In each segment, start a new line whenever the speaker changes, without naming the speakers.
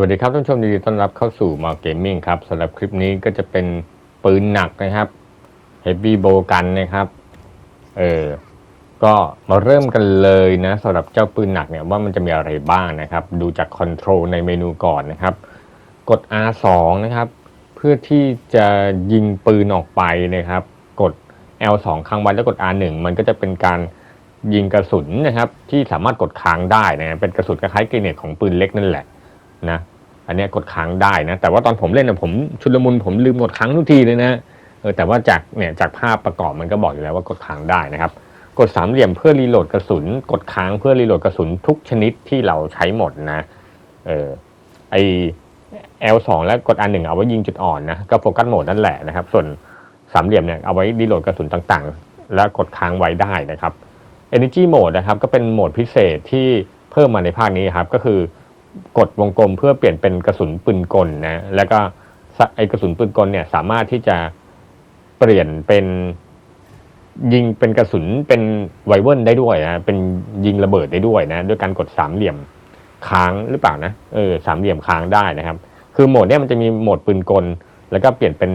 วัสดีครับท่านผู้ชมยินดีต้อนรับเข้าสู่มาเกมมิ่งครับสำหรับคลิปนี้ก็จะเป็นปืนหนักนะครับ Heavy Bow Gun นะครับ เออ ก็มาเริ่มกันเลยนะสำหรับเจ้าปืนหนักเนี่ยว่ามันจะมีอะไรบ้างนะครับ ดูจากคอนโทรลในเมนูก่อนนะครับ กด R2 นะครับ เพื่อที่จะยิงปืนออกไปนะครับ กด L2 ค้างไว้แล้วกด R1 มันก็จะเป็นการยิงกระสุนนะครับ ที่สามารถกดค้างได้นะเป็นกระสุนคล้ายๆเกรเนตของปืนเล็กนั่นแหละนะ อันนี้กดค้างได้นะ แต่ว่าตอนผมเล่นนะผมชุลมุนผมลืมกดค้างทุกทีเลยนะเออแต่ว่าจากเนี่ยจากภาพประกอบมันก็บอกอยู่แล้วว่ากดค้างได้นะครับ กดสามเหลี่ยมเพื่อรีโหลดกระสุน กดค้างเพื่อรีโหลดกระสุนทุกชนิดที่เราใช้หมดนะเออไอ L2 และกด R1 เอาไว้ยิงจุดอ่อนนะก็โฟกัสโหมดนั่นแหละนะครับ ส่วนสามเหลี่ยมเนี่ยเอาไว้รีโหลดกระสุนต่างๆ และกดค้างไว้ได้นะครับ Energy Mode นะครับก็เป็นโหมดพิเศษที่เพิ่มมาในภาคนี้ครับก็คือ กดวงกลมเพื่อเปลี่ยนเป็นกระสุนปืนกลนะ แล้วก็ไอกระสุนปืนกลเนี่ยสามารถที่จะเปลี่ยนเป็นยิงเป็นกระสุนเป็นไวเวิลได้ด้วยนะเป็นยิงระเบิดได้ด้วยนะด้วยการกดสามเหลี่ยมค้างหรือเปล่านะเออสามเหลี่ยมค้างได้นะครับ คือโหมดเนี้ยมันจะมีโหมดปืนกล แล้วก็เปลี่ยนเป็น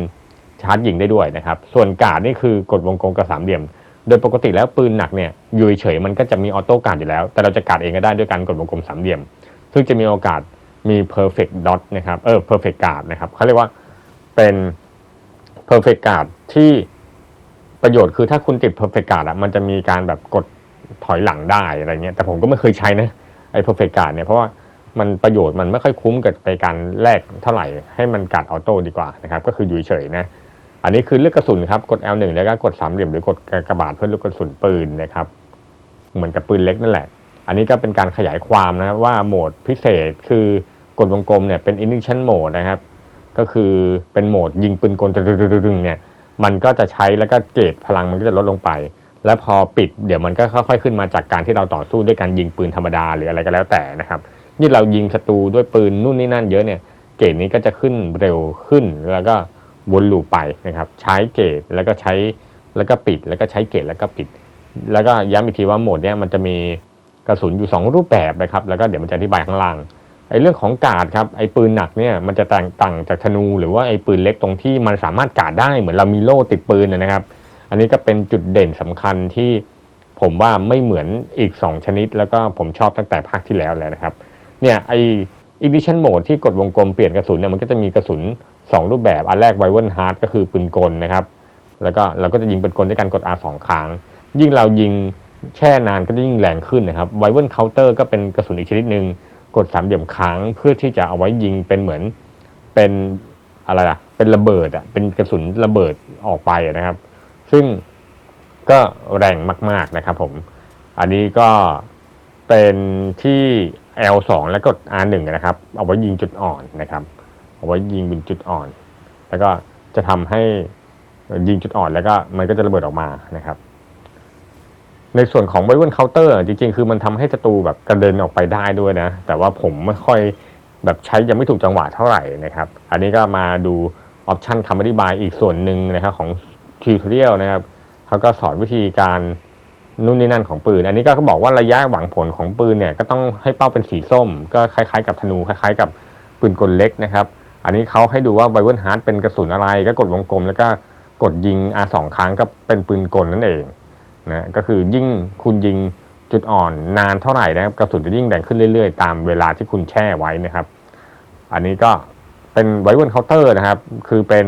ชาร์จยิงได้ด้วยนะครับ ส่วนกาดนี่คือกดวงกลมกับสามเหลี่ยม โดยปกติแล้วปืนหนักเนี่ยอยู่เฉยมันก็จะมีออโต้การ์ดอยู่แล้ว แต่เราจะการ์ดเองก็ได้ด้วยการกดวงกลมสามเหลี่ยม ซึ่งจะมีโอกาสมี perfect dot นะครับเออ perfect guard นะครับเขาเรียกว่าเป็น perfect guard ที่ประโยชน์คือถ้าคุณติด perfect guard อะมันจะมีการแบบกดถอยหลังได้อะไรเงี้ยแต่ผมก็ไม่เคยใช้นะไอ้ perfect guard เนี่ยเพราะว่ามันประโยชน์มันไม่ค่อยคุ้มกับไปการแลกเท่าไหร่ให้มันกัดออโต้ดีกว่านะครับก็คืออยู่เฉยนะอันนี้คือเลือกกระสุนครับกด L1 แล้วก็กดสามเหลี่ยมหรือกดกระบาดเพื่อเลือกกระสุนปืนนะครับเหมือนกับปืนเล็กนั่นแหละ อันนี้ก็เป็นการขยายความนะครับว่าโหมดพิเศษคือกดวงกลมเนี่ยเป็น ignition mode นะครับ ก็คือเป็นโหมดยิงปืนกลตึงๆเนี่ยมันก็จะใช้แล้วก็เกรดพลังมันก็จะลดลงไป แล้วพอปิดเดี๋ยวมันก็ค่อยๆขึ้นมาจากการที่เราต่อสู้ด้วยการยิงปืนธรรมดาหรืออะไรก็แล้วแต่นะครับนี่เรายิงศัตรูด้วยปืนนู่นนี่นั่นเยอะเนี่ยเกรดนี้ก็จะขึ้นเร็วขึ้นแล้วก็วนลูปไปนะครับ ใช้เกรดแล้วก็ใช้แล้วก็ปิด แล้วก็ใช้เกรดแล้วก็ปิด แล้วก็ย้ำอีกทีว่าโหมดเนี้ยมันจะมี กระสุนอยู่ 2 รูปแบบนะครับ แล้วก็เดี๋ยวมันจะอธิบายข้างล่างไอ้เรื่องของกาดครับไอ้ปืนหนักเนี่ยมันจะแตกต่างจากธนูหรือว่าไอ้ปืนเล็กตรงที่มันสามารถกาดได้เหมือนเรามีโล่ติดปืนนะครับ อันนี้ก็เป็นจุดเด่นสำคัญที่ผมว่าไม่เหมือนอีก 2 ชนิด แล้วก็ผมชอบตั้งแต่ภาคที่แล้วแล้วนะครับเนี่ยไอ้ ignition mode ที่กดวงกลมเปลี่ยนกระสุนเนี่ยมันก็จะมีกระสุน 2 รูปแบบอันแรก w i v e r Heart ก็คือปืนกลนะครับ แล้วก็เราก็จะยิงปืนกลด้วยการกด R 2ครั้งยิ่งเรายิง แช่นานก็จะยิ่งแรงขึ้นนะครับ w i v e r Counter ก็เป็นกระสุนอีกชนิดหนึ่งกดสามเหลี่ยมค้างเพื่อที่จะเอาไว้ยิงเป็นเหมือนเป็นอะไรอะเป็นระเบิดอะเป็นกระสุนระเบิดออกไปนะครับ ซึ่งก็แรงมาก ๆนะครับผม อันนี้ก็เป็นที่ L2 แล้วก็ R1 นะครับ เอาไว้ยิงจุดอ่อนนะครับ เอาไว้ยิงเป็นจุดอ่อน แล้วก็จะทำให้ยิงจุดอ่อนแล้วก็มันก็จะระเบิดออกมานะครับ ในส่วนของไวเวิร์นเคาน์เตอร์จริงๆ คือมันทำให้ศัตรูแบบกระเด็นออกไปได้ด้วยนะ แต่ว่าผมไม่ค่อยแบบใช้ยังไม่ถูกจังหวะเท่าไหร่นะครับ อันนี้ก็มาดูออปชันคำอธิบายอีกส่วนหนึ่งนะครับของทิวทอเรียลนะครับเขาก็สอนวิธีการนู่นนี่นั่นของปืน อันนี้ก็เขาบอกว่าระยะหวังผลของปืนเนี่ยก็ต้องให้เป้าเป็นสีส้ม ก็คล้ายๆ กับธนูคล้ายๆ กับปืนกลเล็กนะครับ อันนี้เขาให้ดูว่าไวเวิร์นฮาร์ดเป็นกระสุนอะไร ก็กดวงกลมแล้วก็กดยิง R สองครั้งก็เป็นปืนกลนั่นเอง นะก็คือยิ่งคุณยิงจุดอ่อนนานเท่าไหร่นะครับกระสุนจะยิ่งแรงขึ้นเรื่อยๆ ตามเวลาที่คุณแช่ไว้นะครับ อันนี้ก็เป็นไวเวิร์นเคาน์เตอร์นะครับ คือเป็น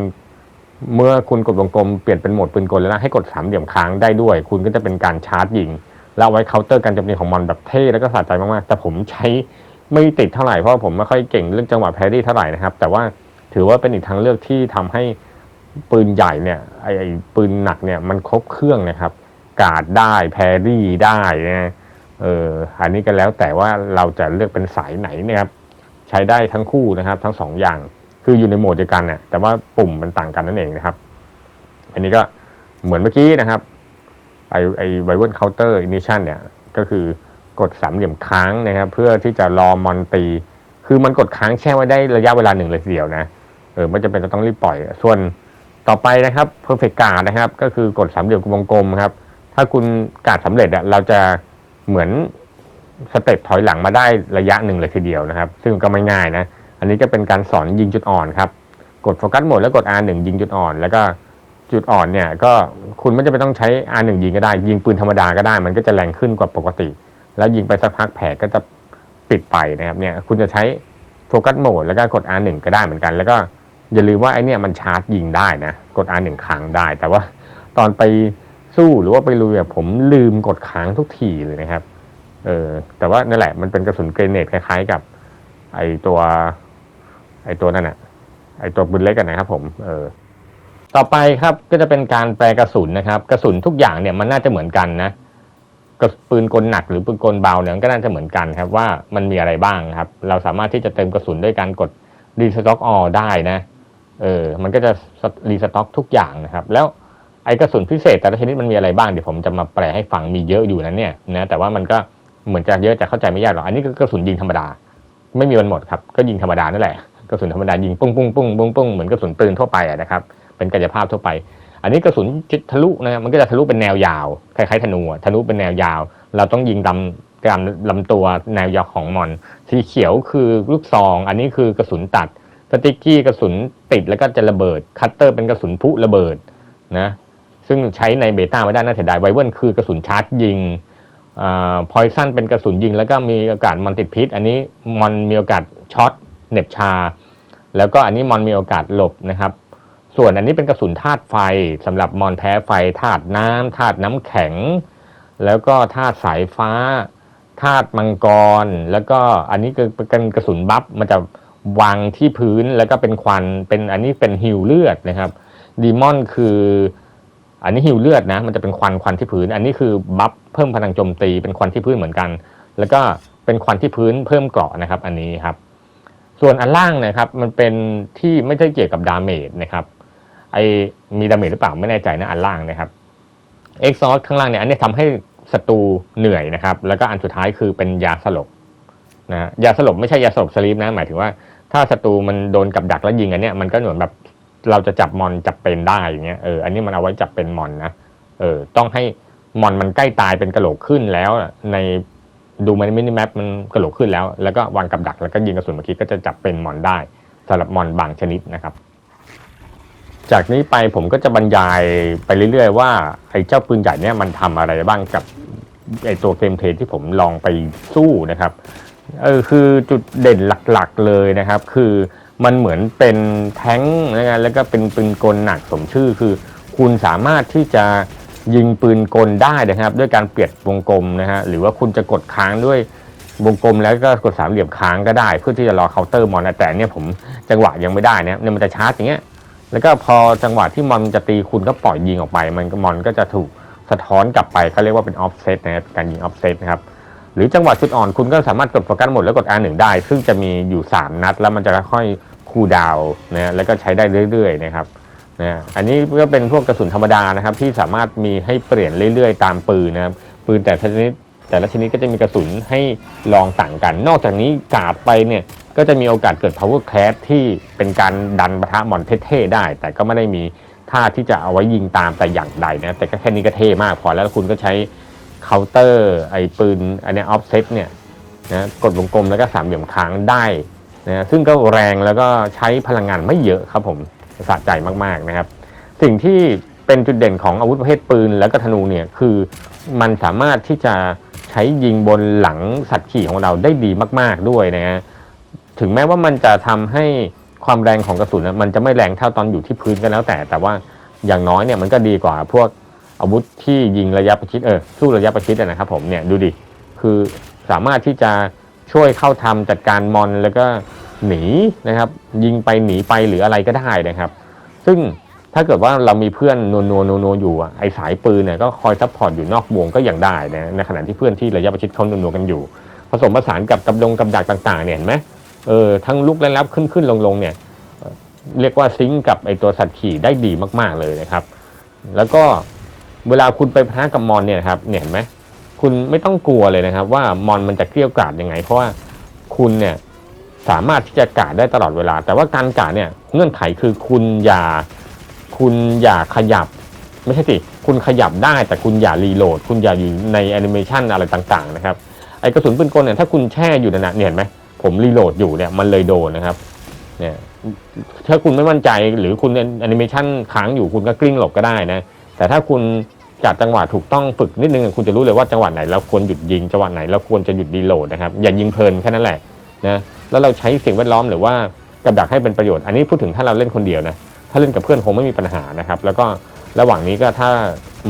เมื่อคุณกดวงกลมเปลี่ยนเป็นโหมดปืนกลแล้วนะให้กดสามเหลี่ยมค้างได้ด้วย คุณก็จะเป็นการชาร์จยิงแล้วไว้เคาน์เตอร์การโจมตีของมันแบบเท่แล้วก็สะใจมากๆแต่ผมใช้ไม่ติดเท่าไหร่เพราะผมไม่ค่อยเก่งเรื่องจังหวะแพรรี่เท่าไหร่นะครับ แต่ว่าถือว่าเป็นอีกทางเลือกที่ทำให้ปืนใหญ่เนี่ยไอไอปืนหนักเนี่ยมันครบเครื่องนะครับ กาดได้แพรรี่ได้นะเอออันนี้ก็แล้วแต่ว่าเราจะเลือกเป็นสายไหนนะครับ ใช้ได้ทั้งคู่นะครับ ทั้งสองอย่างคืออยู่ในโหมดเดียวกันเนี่ยแต่ว่าปุ่มมันต่างกันนั่นเองนะครับ อันนี้ก็เหมือนเมื่อกี้นะครับไอไอไวเวิร์นเคาน์เตอร์อินิชันเนี่ยก็คือกดสามเหลี่ยมค้างนะครับ เพื่อที่จะรอมอนตี คือมันกดค้างแช่ไว้ได้ระยะเวลาหนึ่งเลยทีเดียวนะเออไม่จำเป็นจะต้องรีบปล่อย ส่วนต่อไปนะครับ perfect guard นะครับ ก็คือกดสามเหลี่ยมวงกลมครับ ถ้าคุณการดสำเร็จอะเราจะเหมือนสเต็ปถอยหลังมาได้ระยะหนึ่งเลยทีเดียวนะครับ ซึ่งก็ไม่ง่ายนะ อันนี้ก็เป็นการสอนยิงจุดอ่อนครับ กดโฟกัสโหมดแล้วกด R1 ยิงจุดอ่อน แล้วก็จุดอ่อนเนี่ยก็คุณไม่จำเป็นต้องใช้ R1 ยิงก็ได้ ยิงปืนธรรมดาก็ได้ มันก็จะแรงขึ้นกว่าปกติ แล้วยิงไปสักพักแผลก็จะปิดไปนะครับเนี่ยคุณจะใช้โฟกัสโหมดแล้วก็กด R1 ก็ได้เหมือนกัน แล้วก็อย่าลืมว่าไอเนี่ยมันชาร์จยิงได้นะ กด R1 ครั้งได้ แต่ว่าตอนไป สู้หรือว่าไปลุยอะผมลืมกดค้างทุกทีเลยนะครับ เออแต่ว่านั่นแหละมันเป็นกระสุนเกรเนตคล้ายๆกับ ไอตัว ไอตัวนั่นอะไอตัวปืนเล็กกันนะครับผม เออ ต่อไปครับก็จะเป็นการแปลกระสุนนะครับ กระสุนทุกอย่างเนี่ยมันน่าจะเหมือนกันนะกระปืนกลหนักหรือปืนกลเบาเนี่ยมันก็น่าจะเหมือนกันครับว่ามันมีอะไรบ้างครับ เราสามารถที่จะเติมกระสุนด้วยการกดรีสต็อกออได้นะ เออ มันก็จะรีสต็อกทุกอย่างนะครับ แล้ว ไอ้กระสุนพิเศษแต่ละชนิดมันมีอะไรบ้างเดี๋ยวผมจะมาแปลให้ฟังมีเยอะอยู่นะเนี่ยนะแต่ว่ามันก็เหมือนจะเยอะแต่เข้าใจไม่ยากหรอกอันนี้ก็กระสุนยิงธรรมดา ไม่มีวันหมดครับก็ยิงธรรมดานั่นแหละกระสุนธรรมดายิงปุ้งปุ้งปุ้งปุ้งปุ้งเหมือนกระสุนปืนทั่วไปนะครับเป็นกายภาพทั่วไป อันนี้กระสุนทะลุนะมันก็จะทะลุเป็นแนวยาวคล้ายๆธนูอะทะลุเป็นแนวยาว เราต้องยิงลำกลามลำตัวแนวยาวของมอนสีเขียวคือลูกซอง อันนี้คือกระสุนตัดสติ๊กกี้กระสุนติดแล้วก็จะระเบิดคัตเตอร์เป็นกระสุนพุระเบิดนะ ซึ่งใช้ในเบต้าไม่ได้น่าเสียดายไวเวิร์นคือกระสุนชาร์จยิงพอยซันเป็นกระสุนยิง แล้วก็มีโอกาสมอนติดพิษ อันนี้มอนมีโอกาสช็อตเน็บชา แล้วก็อันนี้มอนมีโอกาสหลบนะครับ ส่วนอันนี้เป็นกระสุนธาตุไฟสำหรับมอนแพ้ไฟธาตุน้ำธาตุน้ำแข็ง แล้วก็ธาตุสายฟ้าธาตุมังกร แล้วก็อันนี้คือเป็นกระสุนบัฟมันจะวางที่พื้นแล้วก็เป็นควันเป็นอันนี้เป็นฮิวเลือดนะครับดีมอนคือ อันนี้ฮิวเลือดนะมันจะเป็นควันควันที่พื้น อันนี้คือบัฟเพิ่มพลังโจมตีเป็นควันที่พื้นเหมือนกัน แล้วก็เป็นควันที่พื้นเพิ่มเกราะนะครับ อันนี้ครับ ส่วนอันล่างนะครับมันเป็นที่ไม่ใช่เกี่ยวกับดาเมจนะครับไอมีดาเมจหรือเปล่าไม่แน่ใจนะอันล่างนะครับเอ็กซอสข้างล่างเนี่ยอันนี้ทำให้ศัตรูเหนื่อยนะครับ แล้วก็อันสุดท้ายคือเป็นยาสลบนะยาสลบไม่ใช่ยาสลบสลีปนะหมายถึงว่าถ้าศัตรูมันโดนกับดักแล้วยิงอันเนี้ยมันก็เหมือนแบบ เราจะจับมอนจับเป็นได้อย่างเงี้ยเอออันนี้มันเอาไว้จับเป็นมอนนะเออต้องให้มอนมันใกล้ตายเป็นกระโหลกขึ้นแล้วในดูมันมินิแมปมันกระโหลกขึ้นแล้ว แล้วก็วางกับดักแล้วก็ยิงกระสุนเมื่อกี้ก็จะจับเป็นมอนได้สำหรับมอนบางชนิดนะครับ จากนี้ไปผมก็จะบรรยายไปเรื่อยๆว่าไอ้เจ้าปืนใหญ่เนี่ยมันทำอะไรบ้างกับไอ้ตัวเกมเพลย์ที่ผมลองไปสู้นะครับเออคือจุดเด่นหลักๆเลยนะครับ คือ มันเหมือนเป็นแท้งนะแล้วก็เป็นปืนกลหนักสมชื่อคือ คุณสามารถที่จะยิงปืนกลได้นะครับ ด้วยการเปลี่ยนวงกลมนะฮะหรือว่าคุณจะกดค้างด้วยวงกลมแล้วก็กดสามเหลี่ยมค้างก็ได้ เพื่อที่จะรอเคาน์เตอร์มอนนะแต่เนี่ยผมจังหวะยังไม่ได้นะเนี่ยมันจะชาร์จอย่างเงี้ยแล้วก็พอจังหวะที่มอนจะตีคุณก็ปล่อยยิงออกไป มันมอนก็จะถูกสะท้อนกลับไปเขาเรียกว่าเป็นออฟเซตนะครับการยิงออฟเซตนะครับ หรือจังหวะจุดอ่อนคุณก็สามารถกดโฟกัสหมดแล้วกด R1 ได้ ซึ่งจะมีอยู่ 3 นัด แล้วมันจะค่อยคูลดาวนะแล้วก็ใช้ได้เรื่อยๆนะครับนะอันนี้ก็เป็นพวกกระสุนธรรมดานะครับ ที่สามารถมีให้เปลี่ยนเรื่อยๆ ตามปืนนะครับปืนแต่ชนิดแต่ละชนิดก็จะมีกระสุนให้ลองต่างกัน นอกจากนี้กาดไปเนี่ยก็จะมีโอกาสเกิด power clash ที่เป็นการดันปะทะมอนเท่ๆได้ แต่ก็ไม่ได้มีท่าที่จะเอาไว้ยิงตามแต่อย่างใดนะแต่ก็แค่นี้ก็เท่มากพอแล้วคุณก็ใช้ เคาน์เตอร์ไอ้ปืนอันนี้ออฟเซตเนี่ยนะกดวงกลมแล้วก็สามเหลี่ยมค้างได้นะซึ่งก็แรงแล้วก็ใช้พลังงานไม่เยอะครับผมสะใจมากๆนะครับ สิ่งที่เป็นจุดเด่นของอาวุธประเภทปืนแล้วก็ธนูเนี่ยคือมันสามารถที่จะใช้ยิงบนหลังสัตว์ขี่ของเราได้ดีมาก ๆด้วยนะฮะถึงแม้ว่ามันจะทำให้ความแรงของกระสุนนะมันจะไม่แรงเท่าตอนอยู่ที่พื้นก็แล้วแต่ แต่ว่าอย่างน้อยเนี่ยมันก็ดีกว่าพวก อาวุธที่ยิงระยะประชิดเออสู้ระยะประชิดนะครับผมเนี่ยดูดิคือสามารถที่จะช่วยเข้าทำจัดการมอนแล้วก็หนีนะครับ ยิงไปหนีไปหรืออะไรก็ได้นะครับ ซึ่งถ้าเกิดว่าเรามีเพื่อนนัวนัวนัวนอยู่อะไอสายปืนเนี่ยก็คอยซัพพอร์ตอยู่นอกวงก็ยังได้นะในขณะที่เพื่อนที่ระยะประชิดเขานัวนัวกันอยู่ ผสมผสานกับกำดงกำดักต่างๆเนี่ยเห็นไหมเออทั้งลุกและรับขึ้นขึ้นลงลงเนี่ยเรียกว่าซิงก์กับไอตัวสัตว์ขี่ได้ดีมาก ๆเลยนะครับ แล้วก็ เวลาคุณไปพะกับมอนเนี่ยครับเนี่ยเห็นไหมคุณไม่ต้องกลัวเลยนะครับ ว่ามอนมันจะเกลี้ยวกล่อมยังไง เพราะว่าคุณเนี่ยสามารถที่จะกาดได้ตลอดเวลา แต่ว่าการกาดเนี่ยเงื่อนไขคือคุณอย่าคุณอย่าขยับ ไม่ใช่สิคุณขยับได้แต่คุณอย่ารีโหลด คุณอย่าอยู่ในแอนิเมชันอะไรต่างๆนะครับไอกระสุนปืนกลเนี่ยถ้าคุณแช่อยู่นานๆเนี่ยเห็นไหมผมรีโหลดอยู่เนี่ยมันเลยโดนนะครับเนี่ยถ้าคุณไม่มั่นใจหรือคุณแอนิเมชันค้างอยู่คุณก็กลิ้งหลบก็ได้นะ แต่ถ้าคุณจัดจังหวะถูกต้องฝึกนิดนึงคุณจะรู้เลยว่าจังหวะไหนเราควรหยุดยิงจังหวะไหนเราควรจะหยุดรีโหลดนะครับอย่ายิงเพลินแค่นั้นแหละนะแล้วเราใช้สิ่งแวดล้อมหรือว่ากับดักให้เป็นประโยชน์อันนี้พูดถึงถ้าเราเล่นคนเดียวนะถ้าเล่นกับเพื่อนคงไม่มีปัญหานะครับแล้วก็ระหว่างนี้ก็ถ้า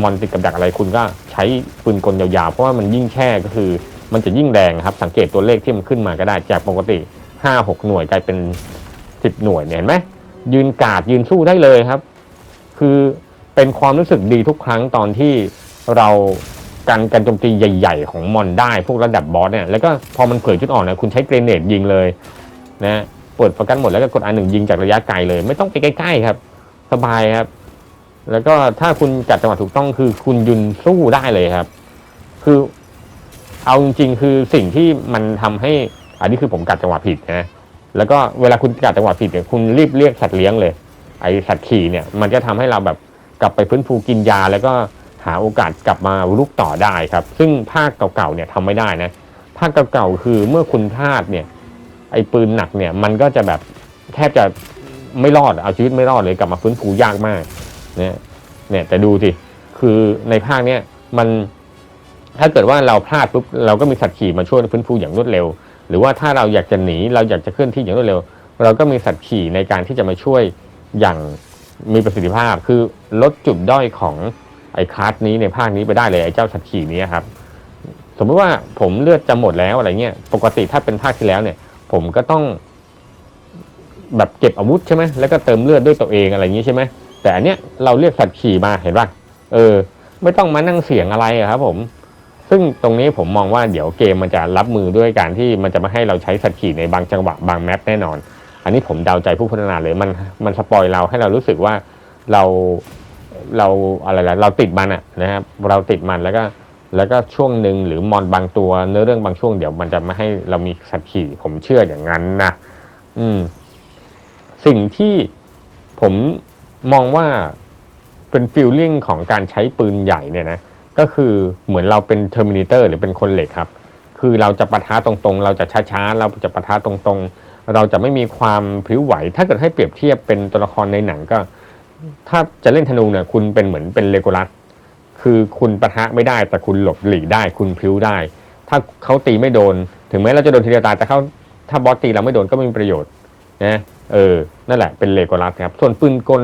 มอนติดกับดักอะไรคุณก็ใช้ปืนกลยาวๆ เพราะว่ามันยิ่งแช่ก็คือมันจะยิ่งแรงครับสังเกตตัวเลขที่มันขึ้นมาก็ได้จากปกติ 5 6 หน่วยกลายเป็น 10 หน่วยเนี่ยเห็นไหมยืนกาดยืนสู้ได้เลยครับ คือ เป็นความรู้สึกดีทุกครั้งตอนที่เราการการโจมตีใหญ่ ๆ ของมอนได้พวกระดับบอสเนี่ยแล้วก็พอมันเผยจุดอ่อนนะคุณใช้เกรเนดยิงเลยนะเปิดโฟกัสหมดแล้วก็กดอันหนึ่งยิงจากระยะไกลเลย ไม่ต้องไปใกล้ ๆ ครับ สบายครับ แล้วก็ถ้าคุณจัดจังหวะถูกต้องคือคุณยืนสู้ได้เลยครับ คือเอาจริงๆคือสิ่งที่มันทำให้ อันนี้คือผมกัดจังหวะผิดนะแล้วก็เวลาคุณกัดจังหวะผิดเนี่ยคุณรีบเรียกสัตว์เลี้ยงเลย ไอสัตว์ขี่เนี่ยมันจะทำให้เราแบบ กลับไปฟื้นฟูกินยาแล้วก็หาโอกาสกลับมาลุกต่อได้ครับ ซึ่งภาคเก่าๆเนี่ยทำไม่ได้นะภาคเก่าๆคือเมื่อคุณพลาดเนี่ยไอปืนหนักเนี่ยมันก็จะแบบแทบจะไม่รอดเอาชีวิตไม่รอดเลยกลับมาฟื้นฟูยากมากเนี่ยเนี่ยแต่ดูสิคือในภาคเนี้ยมันถ้าเกิดว่าเราพลาดปุ๊บเราก็มีสัตว์ขี่มาช่วยฟื้นฟูอย่างรวดเร็ว หรือว่าถ้าเราอยากจะหนีเราอยากจะเคลื่อนที่อย่างรวดเร็ว เราก็มีสัตว์ขี่ในการที่จะมาช่วยอย่าง มีประสิทธิภาพคือลดจุดด้อยของไอ้คลาสนี้ในภาคนี้ไปได้เลยไอ้เจ้าสัตว์ขี่นี้ครับ สมมติว่าผมเลือดจะหมดแล้วอะไรเงี้ยปกติถ้าเป็นภาคที่แล้วเนี่ย ผมก็ต้อง แบบเก็บอาวุธใช่ไหมแล้วก็เติมเลือดด้วยตัวเองอะไรอย่างนี้ใช่ไหมแต่อันเนี้ยเราเรียกสัตว์ขี่มาเห็นป่ะเออ ไม่ต้องมานั่งเสียงอะไระครับ ผม ซึ่งตรงนี้ผมมองว่าเดี๋ยวเกมมันจะรับมือด้วยการที่มันจะมาให้เราใช้สัตว์ขี่ในบางจังหวะบางแมปแน่นอน อันนี้ผมเดาใจผู้พัฒนาเลยมันมันสปอยเราให้เรารู้สึกว่าเราเราอะไรละเราติดมันอะนะครับเราติดมันแล้วก็แล้วก็ช่วงหนึ่งหรือมอนบางตัวเนื้อเรื่องบางช่วงเดี๋ยวมันจะมาให้เรามีสัตว์ขี่ผมเชื่ออย่างนั้นนะอืม สิ่งที่ผมมองว่าเป็นฟิลลิ่งของการใช้ปืนใหญ่เนี่ยนะก็คือเหมือนเราเป็นเทอร์มินเตอร์หรือเป็นคนเหล็กครับ คือเราจะปะทะตรงๆ เราจะช้าๆ เราจะปะทะตรงๆ เราจะไม่มีความพลิ้วไหว ถ้าเกิดให้เปรียบเทียบเป็นตัวละครในหนังก็ ถ้าจะเล่นธนูเนี่ยคุณเป็นเหมือนเป็นเลโกลัสคือคุณปะทะไม่ได้แต่คุณหลบหลีกได้ คุณพิ้วได้ ถ้าเขาตีไม่โดน ถึงแม้เราจะโดนทีเดียวตายแต่เขาถ้าบอสตีเราไม่โดนก็ไม่มีประโยชน์นะเออนั่นแหละเป็นเลโกลัสครับ ส่วนปืนกล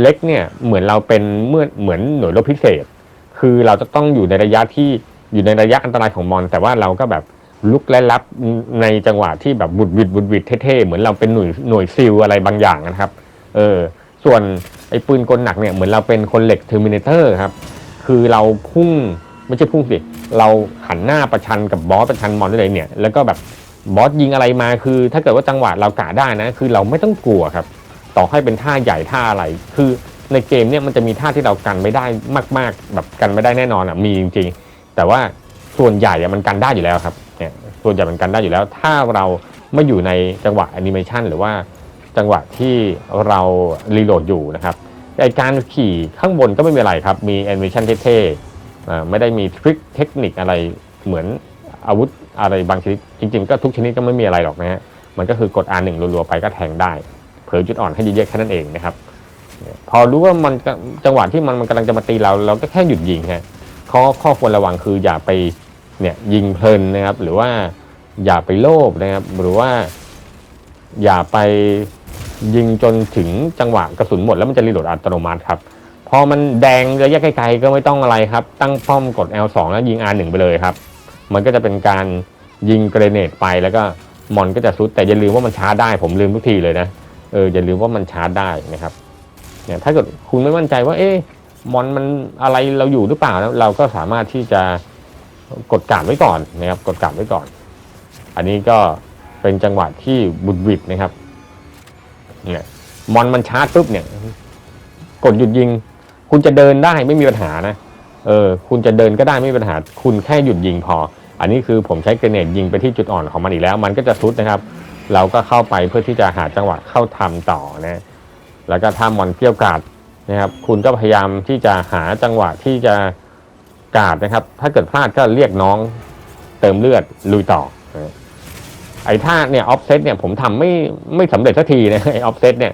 เล็กเนี่ยเหมือนเราเป็นเมื่อเหมือนหน่วยรบพิเศษ คือเราจะต้องอยู่ในระยะที่อยู่ในระยะอันตรายของมอน แต่ว่าเราก็แบบ ลุกและรับในจังหวะที่แบบบุดวิดบุดวิดเท่ๆเหมือนเราเป็นหน่วยหน่วยซิลอะไรบางอย่างนะครับ เออ ส่วนไอ้ปืนกลหนักเนี่ยเหมือนเราเป็นคนเหล็กเทอร์มินเตอร์ครับ คือเราพุ่งไม่ใช่พุ่งสิเราหันหน้าประชันกับบอสประชันมอนได้เลยเนี่ย แล้วก็แบบบอสยิงอะไรมาคือ ถ้าเกิดว่าจังหวะเรากะได้นะ คือเราไม่ต้องกลัวครับ ต่อให้เป็นท่าใหญ่ท่าอะไร คือในเกมเนี่ยมันจะมีท่าที่เรากันไม่ได้มาก ๆ แบบกันไม่ได้แน่นอนอะมีจริงๆแต่ว่าส่วนใหญ่อะมันกันได้อยู่แล้วครับ ส่วนใหญ่มันกันได้อยู่แล้ว ถ้าเราไม่อยู่ในจังหวะแอนิเมชันหรือว่าจังหวะที่เรารีโหลดอยู่นะครับไอการขี่ข้างบนก็ไม่มีอะไรครับ มีแอนิเมชันเท่ๆไม่ได้มีทริคเทคนิคอะไรเหมือนอาวุธอะไรบางชนิด จริง ๆ ก็ทุกชนิดก็ไม่มีอะไรหรอกนะฮะมันก็คือกด R1 รัวๆไปก็แทงได้เผยจุดอ่อนให้เยอะๆแค่นั้นเองนะครับพอรู้ว่ามันจะจังหวะที่มันมันกำลังจะมาตีเรา เราก็แค่หยุดยิงฮะข้อข้อควรระวังคืออย่าไป เนี่ยยิงเพลินนะครับ หรือว่าอย่าไปโลภนะครับ หรือว่าอย่าไปยิงจนถึงจังหวะกระสุนหมดแล้วมันจะรีโหลดอัตโนมัติครับ พอมันแดงระยะไกลๆก็ไม่ต้องอะไรครับ ตั้งป้อมกด L2 แล้วยิง R1 ไปเลยครับ มันก็จะเป็นการยิงเกรเนตไปแล้วก็มอนก็จะซุด แต่อย่าลืมว่ามันชาร์จได้ ผมลืมทุกทีเลยนะเอออย่าลืมว่ามันชาร์จได้นะครับเนี่ยถ้าเกิดคุณไม่มั่นใจว่า เอ๊ะมอนมันอะไรเราอยู่หรือเปล่านะเราก็สามารถที่จะ กดการไว้ก่อนนะครับ กดการไว้ก่อน อันนี้ก็เป็นจังหวะที่บุดหวิดนะครับเนี่ยมอนมันชาร์จปุ๊บเนี่ย กดหยุดยิง คุณจะเดินได้ไม่มีปัญหานะเออคุณจะเดินก็ได้ไม่มีปัญหา คุณแค่หยุดยิงพอ อันนี้คือผมใช้เกรเนตยิงไปที่จุดอ่อนของมันอีกแล้ว มันก็จะซุดนะครับ เราก็เข้าไปเพื่อที่จะหาจังหวะเข้าทำต่อนะแล้วก็ถ้ามอนเกรี้ยวกาดนะครับ คุณก็พยายามที่จะหาจังหวะที่จะ กาดนะครับ ถ้าเกิดพลาดก็เรียกน้องเติมเลือดลุยต่อ ไอ้ท่าเนี่ยออฟเซตเนี่ยผมทำไม่ไม่สำเร็จสักทีนะไอ้ออฟเซตเนี่ย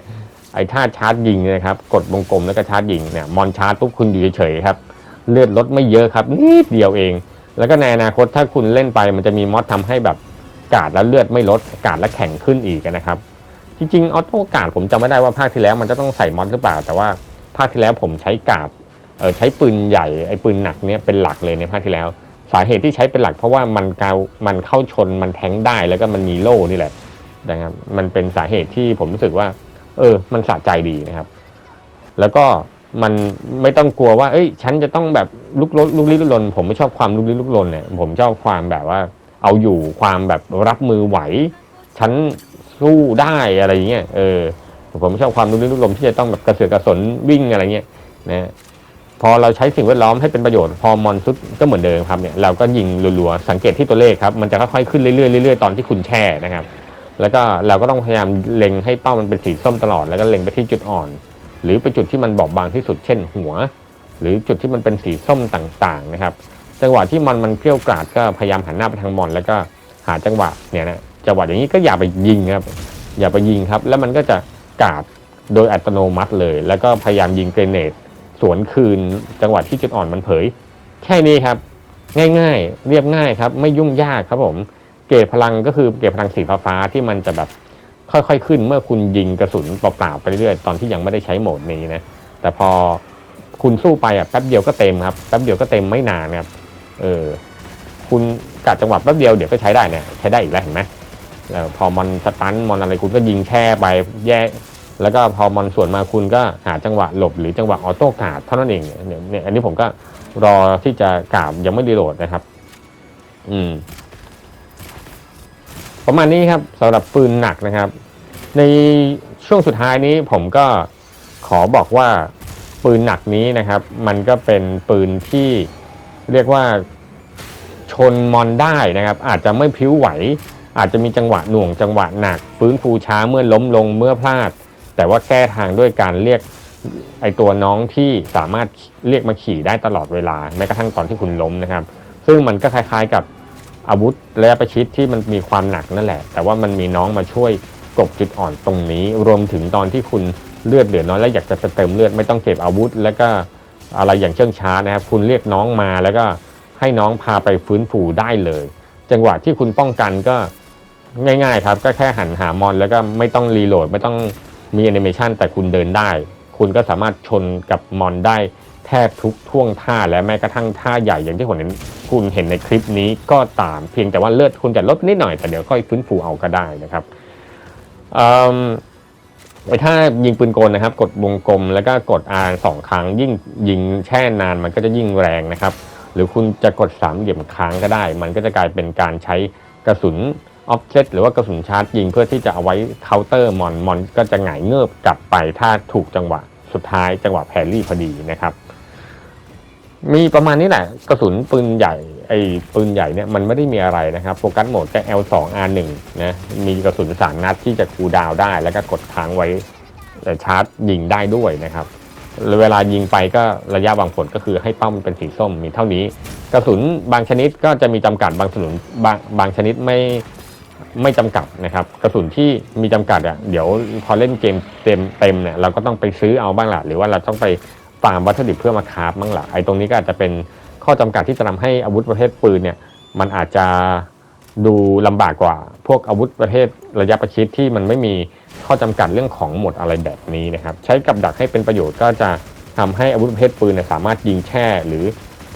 ไอ้ท่าชาร์จยิงนะครับ กดวงกลมแล้วก็ชาร์จยิงเนี่ยมอนชาร์จปุ๊บคุณอยู่เฉยๆครับ เลือดลดไม่เยอะครับนิดเดียวเอง แล้วก็ในอนาคตถ้าคุณเล่นไปมันจะมีมอดทำให้แบบกาดแล้วเลือดไม่ลดกาดแล้วแข็งขึ้นอีกนะครับจริงๆออโต้กาดผมจำไม่ได้ว่าภาคที่แล้วมันจะต้องใส่มอดหรือเปล่า แต่ว่าภาคที่แล้วผมใช้กาด ใช้ปืนใหญ่ไอ้ปืนหนักเนี่ยเป็นหลักเลยในภาคที่แล้ว สาเหตุที่ใช้เป็นหลักเพราะว่ามันเกาวมันเข้าชนมันแทงได้แล้วก็มันมีโล่นี่แหละนะครับมันเป็นสาเหตุที่ผมรู้สึกว่า เออ มันสะใจดีนะครับ แล้วก็มันไม่ต้องกลัวว่า เอ้ย ฉันจะต้องแบบลุกลลุกลี้ลุกลน ผมไม่ชอบความลุกลี้ลุกลนเนี่ย ผมชอบความแบบว่า เอาอยู่ความแบบรับมือไหว ฉันสู้ได้อะไรเงี้ย เออ ผมไม่ชอบความลุกลี้ลุกลนที่จะต้องแบบกระเสือกกระสนวิ่งอะไรเงี้ยนะ พอเราใช้สิ่งแวดล้อมให้เป็นประโยชน์พอมอนซุดก็เหมือนเดิมครับเนี่ยเราก็ยิงรัวๆสังเกตที่ตัวเลขครับมันจะค่อยๆขึ้นเรื่อยๆเรื่อยๆตอนที่คุณแช่นะครับ แล้วก็เราก็ต้องพยายามเล็งให้เป้ามันเป็นสีส้มตลอดแล้วก็เล็งไปที่จุดอ่อน หรือไปจุดที่มันบอบบางที่สุดเช่นหัว หรือจุดที่มันเป็นสีส้มต่างๆนะครับ จังหวะที่มันมันเกรี้ยวกราดก็พยายามหันหน้าไปทางมอน แล้วก็หาจังหวะเนี่ยนะจังหวะอย่างนี้ก็อย่าไปยิงครับอย่าไปยิงครับ แล้วมันก็จะกราดโดยอัตโนมัติเลย แล้วก็พยายามยิงเกรเนต สวนคืนจังหวะที่จุดอ่อนมันเผย แค่นี้ครับ ง่ายๆ เรียบง่ายครับ ไม่ยุ่งยากครับผม เกรดพลังก็คือเกรดพลังสีฟ้าที่มันจะแบบค่อยๆขึ้นเมื่อคุณยิงกระสุนเปล่าๆไปเรื่อยๆตอนที่ยังไม่ได้ใช้โหมดนี้นะแต่พอคุณสู้ไปอะแป๊บเดียวก็เต็มครับแป๊บเดียวก็เต็มไม่นานครับเออคุณกัดจังหวะแป๊บเดียวเดี๋ยวก็ใช้ได้เนี่ยใช้ได้อีกแล้วเห็นไหมแล้วพอมันสตันมอนอะไรคุณก็ยิงแช่ไปแย่ แล้วก็พอมอนส่วนมาคุณก็หาจังหวะหลบหรือจังหวะออโต้กาดเท่านั้นเองเนี่ยอันนี้ผมก็รอที่จะกราบยังไม่รีโหลดนะครับ อืม ประมาณนี้ครับสำหรับปืนหนักนะครับ ในช่วงสุดท้ายนี้ผมก็ขอบอกว่าปืนหนักนี้นะครับ มันก็เป็นปืนที่เรียกว่าชนมอนได้นะครับ อาจจะไม่พิ้วไหว อาจจะมีจังหวะหน่วงจังหวะหนัก ฟื้นฟูช้าเมื่อล้มลงเมื่อพลาด แต่ว่าแก้ทางด้วยการเรียกไอตัวน้องที่สามารถเรียกมาขี่ได้ตลอดเวลาแม้กระทั่งตอนที่คุณล้มนะครับ ซึ่งมันก็คล้ายๆกับอาวุธระยะประชิดที่มันมีความหนักนั่นแหละ แต่ว่ามันมีน้องมาช่วยกบจุดอ่อนตรงนี้ รวมถึงตอนที่คุณเลือดเหลือน้อยแล้วอยากจะเติมเลือดไม่ต้องเก็บอาวุธ แล้วก็อะไรอย่างเชื่องช้านะครับ คุณเรียกน้องมาแล้วก็ให้น้องพาไปฟื้นฟูได้เลย จังหวะที่คุณป้องกันก็ง่าย ๆ ครับ ก็แค่หันหามอนแล้วก็ไม่ต้องรีโหลดไม่ต้อง มีแอนิเมชันแต่คุณเดินได้ คุณก็สามารถชนกับมอนได้แทบทุกท่วงท่าและแม้กระทั่งท่าใหญ่อย่างที่ผมเห็นคุณเห็นในคลิปนี้ก็ตามเพียงแต่ว่าเลือดคุณจะลดนิดหน่อยแต่เดี๋ยวค่อยฟื้นฟูเอาก็ได้นะครับไอ้ถ้ายิงปืนกลนะครับ กดวงกลมแล้วก็กด R สองครั้ง ยิ่งยิงแช่นานมันก็จะยิ่งแรงนะครับ หรือคุณจะกดสามเหลี่ยมค้างก็ได้ มันก็จะกลายเป็นการใช้กระสุน ออฟเซตหรือว่ากระสุนชาร์จยิงเพื่อที่จะเอาไว้เคาน์เตอร์มอนมอนก็จะหงายเงือบกลับไปถ้าถูกจังหวะสุดท้ายจังหวะแพรรี่พอดีนะครับ มีประมาณนี้แหละ กระสุนปืนใหญ่ไอ้ปืนใหญ่เนี่ยมันไม่ได้มีอะไรนะครับโฟกัสโหมดแค่ L2 R1 นะมีกระสุนสามนัดที่จะคูลดาวได้ แล้วก็กดค้างไว้ชาร์จยิงได้ด้วยนะครับเวลายิงไปก็ระยะบางผลก็คือให้เป้ามันเป็นสีส้มมีเท่านี้ กระสุนบางชนิดก็จะมีจำกัดบางกระสุนบางบางชนิดไม่ ไม่จำกัดนะครับ กระสุนที่มีจำกัดอะเดี๋ยวพอเล่นเกมเต็มเต็มเนี่ยเราก็ต้องไปซื้อเอาบ้างหละหรือว่าเราต้องไปฟาร์มวัตถุดิบเพื่อมาคราฟบ้างหละไอ้ตรงนี้ก็อาจจะเป็นข้อจำกัดที่จะทำให้อาวุธประเภทปืนเนี่ยมันอาจจะดูลำบากกว่า พวกอาวุธประเภทระยะประชิดที่มันไม่มีข้อจำกัดเรื่องของหมดอะไรแบบนี้นะครับ ใช้กับดักให้เป็นประโยชน์ก็จะทำให้อาวุธประเภทปืนเนี่ยสามารถยิงแช่หรือ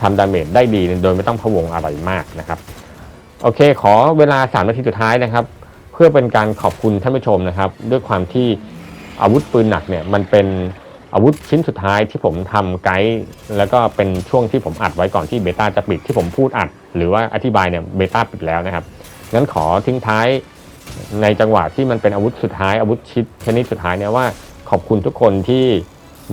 ทำดาเมจได้ดีโดยไม่ต้องพะวงอะไรมากนะครับ โอเค ขอเวลา 3 นาทีสุดท้ายนะครับ เพื่อเป็นการขอบคุณท่านผู้ชมนะครับ ด้วยความที่อาวุธปืนหนักเนี่ยมันเป็นอาวุธชิ้นสุดท้ายที่ผมทำไกด์แล้วก็เป็นช่วงที่ผมอัดไว้ก่อนที่เบต้าจะปิดที่ผมพูดอัด หรือว่าอธิบายเนี่ยเบต้าปิดแล้วนะครับงั้นขอทิ้งท้ายในจังหวะที่มันเป็นอาวุธสุดท้ายอาวุธชิ้นชนิดสุดท้ายเนี่ยว่าขอบคุณทุกคนที่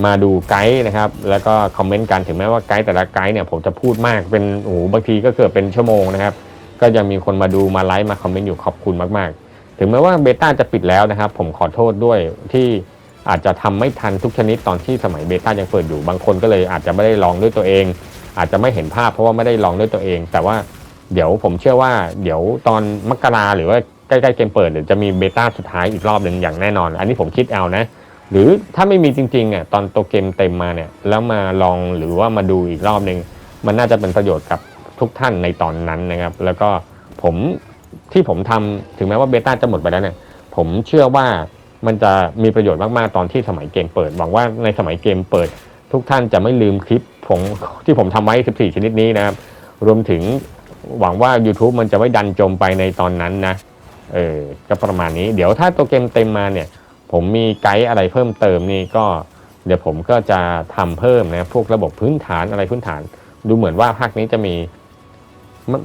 มาดูไกด์นะครับ แล้วก็คอมเมนต์กันถึงแม้ว่าไกด์แต่ละไกด์เนี่ยผมจะพูดมากเป็นโอ้โหบางทีก็เกือบเป็นชั่วโมงนะครับ ก็ยังมีคนมาดูมาไลค์มาคอมเมนต์อยู่ขอบคุณมากๆ ถึงแม้ว่าเบต้าจะปิดแล้วนะครับ ผมขอโทษด้วยที่อาจจะทำไม่ทันทุกชนิดตอนที่สมัยเบต้ายังเปิดอยู่บางคนก็เลยอาจจะไม่ได้ลองด้วยตัวเอง อาจจะไม่เห็นภาพเพราะว่าไม่ได้ลองด้วยตัวเอง แต่ว่าเดี๋ยวผมเชื่อว่าเดี๋ยวตอนมกราหรือว่าใกล้ๆเกมเปิดเดี๋ยวจะมีเบต้าสุดท้ายอีกรอบหนึ่งอย่างแน่นอน อันนี้ผมคิดเอานะ หรือถ้าไม่มีจริงๆอะตอนตัวเกมเต็มมาเนี่ยแล้วมาลองหรือว่ามาดูอีกรอบหนึ่งมันน่าจะเป็นประโยชน์กับ ทุกท่านในตอนนั้นนะครับ แล้วก็ผมที่ผมทำถึงแม้ว่าเบต้าจะหมดไปแล้วเนี่ย ผมเชื่อว่ามันจะมีประโยชน์มาก ๆ ตอนที่สมัยเกมเปิด หวังว่าในสมัยเกมเปิด ทุกท่านจะไม่ลืมคลิปผมที่ผมทำไว้ 14 ชนิดนี้นะครับ รวมถึงหวังว่า YouTube มันจะไม่ดันจมไปในตอนนั้นนะ เออก็ประมาณนี้ เดี๋ยวถ้าตัวเกมเต็มมาเนี่ย ผมมีไกด์อะไรเพิ่มเติมนี่ก็ เดี๋ยวผมก็จะทำเพิ่มนะ พวกระบบพื้นฐานอะไรพื้นฐาน ดูเหมือนว่าภาคนี้จะมี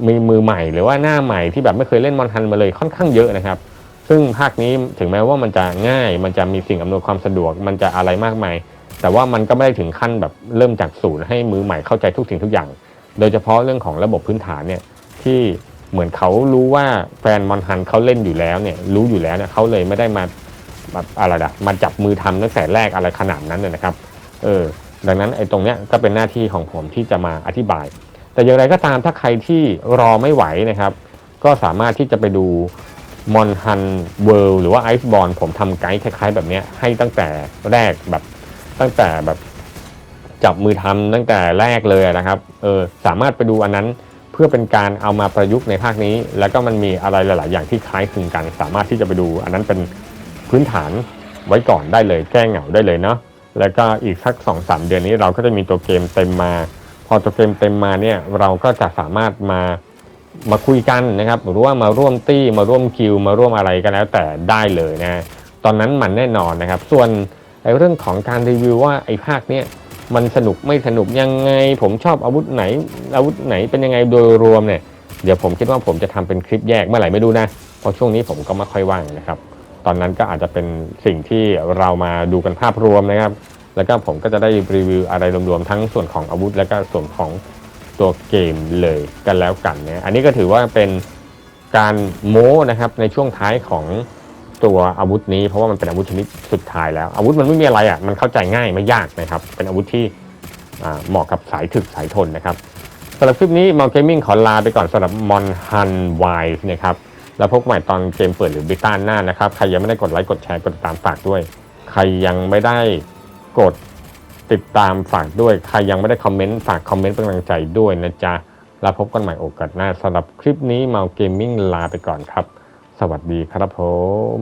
มีมือใหม่หรือว่าหน้าใหม่ที่แบบไม่เคยเล่นมอนทันมาเลยค่อนข้างเยอะนะครับ ซึ่งภาคนี้ถึงแม้ว่ามันจะง่าย มันจะมีสิ่งอำนวยความสะดวก มันจะอะไรมากมาย แต่ว่ามันก็ไม่ได้ถึงขั้นแบบเริ่มจากศูนย์ให้มือใหม่เข้าใจทุกสิ่งทุกอย่าง โดยเฉพาะเรื่องของระบบพื้นฐานเนี่ยที่เหมือนเขารู้ว่าแฟนมอนฮันเขาเล่นอยู่แล้วเนี่ยรู้อยู่แล้วเนี่ยเขาเลยไม่ได้มาแบบอะไรนะมาจับมือทำตั้งแต่แรกอะไรขนาดนั้นเลยนะครับ เออ ดังนั้นไอ้ตรงเนี้ยก็เป็นหน้าที่ของผมที่จะมาอธิบาย แต่อย่างไรก็ตามถ้าใครที่รอไม่ไหวนะครับ ก็สามารถที่จะไปดูมอนฮันเวิลด์หรือว่าไอซ์บอลผมทำไกด์คล้ายๆ แบบนี้ให้ตั้งแต่แรกแบบตั้งแต่แบบจับมือทำตั้งแต่แรกเลยนะครับเออสามารถไปดูอันนั้นเพื่อเป็นการเอามาประยุกต์ในภาคนี้ แล้วก็มันมีอะไรหลาย ๆ อย่างที่คล้ายคลึงกัน สามารถที่จะไปดู อันนั้นเป็นพื้นฐานไว้ก่อนได้เลย แก้เหงาได้เลยเนาะแล้วก็อีกสักสองสามเดือนนี้เราก็จะมีตัวเกมเต็มมา พอตัวเกมเต็มมาเนี่ยเราก็จะสามารถมามาคุยกันนะครับ หรือว่ามาร่วมตี้มาร่วมคิว มาร่วมอะไรก็แล้วแต่ได้เลยนะตอนนั้นมันแน่นอนนะครับ ส่วนเรื่องของการรีวิวว่าไอ้ภาคเนี้ยมันสนุกไม่สนุกยังไง ผมชอบอาวุธไหน อาวุธไหนเป็นยังไงโดยรวมเนี่ยเดี๋ยวผมคิดว่าผมจะทำเป็นคลิปแยกเมื่อไหร่ไม่รู้นะเพราะช่วงนี้ผมก็ไม่ค่อยว่างนะครับ ตอนนั้นก็อาจจะเป็นสิ่งที่เรามาดูกันภาพรวมนะครับ แล้วก็ผมก็จะได้รีวิวอะไรรวมๆทั้งส่วนของอาวุธ และก็ส่วนของตัวเกมเลยกันแล้วกันเนี่ยอันนี้ก็ถือว่าเป็นการโม้นะครับในช่วงท้ายของตัวอาวุธนี้ เพราะว่ามันเป็นอาวุธชนิดสุดท้ายแล้ว อาวุธมันไม่มีอะไรอะมันเข้าใจง่ายไม่ยากนะครับ เป็นอาวุธที่เหมาะกับสายถึกสายทนนะครับสำหรับคลิปนี้มอลเกมมิ่งขอลาไปก่อนสำหรับมอนฮันไวส์นะครับแล้วพบใหม่ตอนเกมเปิดหรือบิต้าหน้านะครับ ใครยังไม่ได้กดไลค์กดแชร์กดติดตามฝากด้วย ใครยังไม่ได้ กดติดตามฝากด้วย ใครยังไม่ได้คอมเมนต์ ฝากคอมเมนต์เป็นกำลังใจด้วยนะจ๊ะ แล้วพบกันใหม่โอกาสหน้าสำหรับคลิปนี้เมาเกมมิ่งลาไปก่อนครับ สวัสดีครับผม